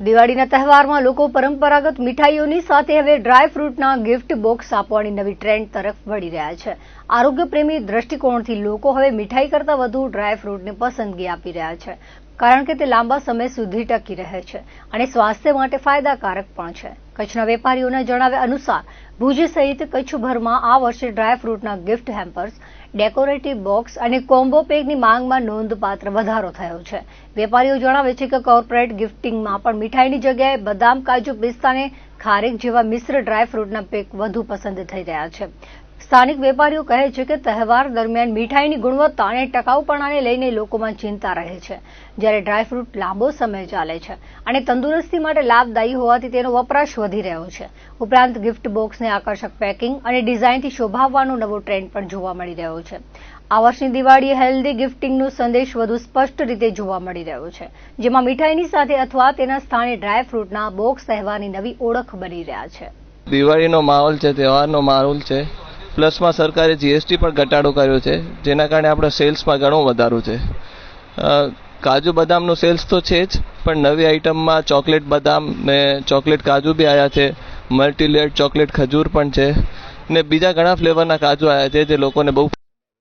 દિવાળીના તહેવારમાં લોકો પરંપરાગત મીઠાઈઓની સાથે હવે ડ્રાય ફ્રૂટના ગિફ્ટ બોક્સ આપવાની નવી ટ્રેન્ડ તરફ વળી રહ્યા છે. આરોગ્યપ્રેમી દ્રષ્ટિકોણથી લોકો હવે મીઠાઈ કરતાં વધુ ડ્રાય ફ્રૂટને પસંદગી આપી રહ્યા છે. કારણ કે તે લાંબા સમય સુધી ટકી રહે છે અને સ્વાસ્થ્ય માટે ફાયદાકારક પણ છે. કચ્છના વેપારીઓના જણાવ્યા અનુસાર, ભુજ સહિત કચ્છભરમાં આ વર્ષે ડ્રાયફ્રૂટના ગિફ્ટ હેમ્પર્સ, ડેકોરેટિવ બોક્સ અને કોમ્બો પેકની માંગમાં નોંધપાત્ર વધારો થયો છે. વેપારીઓ જણાવે છે કે કોર્પોરેટ ગિફ્ટિંગમાં પણ મીઠાઈની જગ્યાએ બદામ, કાજુ, પિસ્તાને ખારેક જેવા મિશ્ર ડ્રાયફ્રૂટના પેક વધુ પસંદ થઈ રહ્યા છે. સ્થાનિક વેપારીઓ કહે છે કે તહેવાર દરમિયાન મીઠાઈની ગુણવત્તા અને ટકાઉપણાને લઈને લોકોમાં ચિંતા રહે છે. જ્યારે ડ્રાયફ્રૂટ લાંબો સમય ચાલે છે અને તંદુરસ્તી માટે લાભદાયી હોવાથી તેનો વપરાશ વધી રહ્યો છે. ઉપરાંત ગિફ્ટ બોક્સને આકર્ષક પેકિંગ અને ડિઝાઇનથી શોભાવવાનો નવો ટ્રેન્ડ પણ જોવા મળી રહ્યો છે. આ વર્ષની દિવાળીએ હેલ્ધી ગિફ્ટિંગનો સંદેશ વધુ સ્પષ્ટ રીતે જોવા મળી રહ્યો છે. જેમાં મીઠાઈની સાથે અથવા તેના સ્થાને ડ્રાયફ્રૂટના બોક્સ તહેવારની નવી ઓળખ બની રહ્યા છે. દિવાળીનો માહોલ છે, તહેવારનો માહોલ છે. પ્લસમાં સરકારે જીએસટી પણ ઘટાડો કર્યો છે, જેના કારણે આપણા સેલ્સમાં ઘણો વધારો છે. કાજુ બદામનું સેલ્સ તો છે જ, પણ નવી આઇટમમાં ચોકલેટ બદામ ને ચોકલેટ કાજુ બી આવ્યા છે, મલ્ટીલેયર ચોકલેટ ખજૂર પણ છે, ને બીજા ઘણા ફ્લેવરના કાજુ આવ્યા છે જે લોકોને બહુ